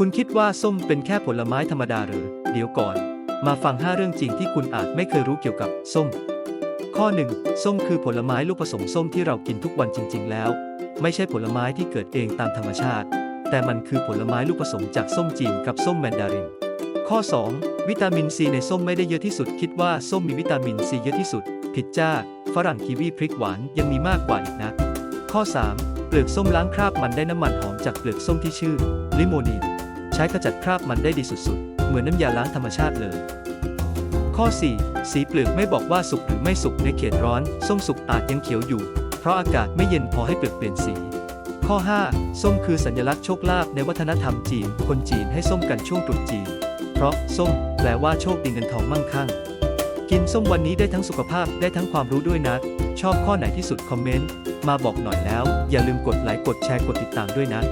คุณคิดว่าส้มเป็นแค่ผลไม้ธรรมดาหรือ เดี๋ยวก่อน มาฟัง 5 เรื่องจริงที่คุณอาจไม่เคยรู้เกี่ยวกับส้ม ข้อ 1 ส้มคือผลไม้ลูกผสมส้มที่เรากินทุกวันจริง ๆ แล้ว ไม่ใช่ผลไม้ที่เกิดเองตามธรรมชาติ แต่มันคือผลไม้ลูกผสมจากส้มจีนกับส้มแมนดาริน ข้อ 2 วิตามินซีในส้มไม่ได้เยอะที่สุด คิดว่าส้มมีวิตามินซีเยอะที่สุด ผิดจ้า ฝรั่งคีวีพริกหวานยังมีมากกว่าอีกนะ ข้อ 3 เปลือกส้มล้างคราบมันได้น้ำมันหอมจากเปลือกส้มที่ชื่อ ลิโมนีน ช้ขจัดคราบมันได้ดีสุดๆ เหมือนน้ำยาล้างธรรมชาติเลย ข้อ 4 สีเปลือกไม่บอกว่าสุกหรือไม่สุกในเขตร้อน ส้มสุกอาจยังเขียวอยู่ เพราะอากาศไม่เย็นพอให้เปลือกเปลี่ยนสีข้อ 5 ส้มคือสัญลักษณ์โชคลาภในวัฒนธรรมจีน คนจีนให้ส้มกันช่วงตรุษจีน เพราะส้มแปลว่าโชคดีเงินทองมั่งคั่ง กินส้มวันนี้ได้ทั้งสุขภาพได้ทั้งความรู้ด้วยนะ ชอบข้อไหนที่สุดคอมเมนต์ มาบอกหน่อยแล้ว อย่าลืมกดไลค์กดแชร์กดติดตามด้วยนะ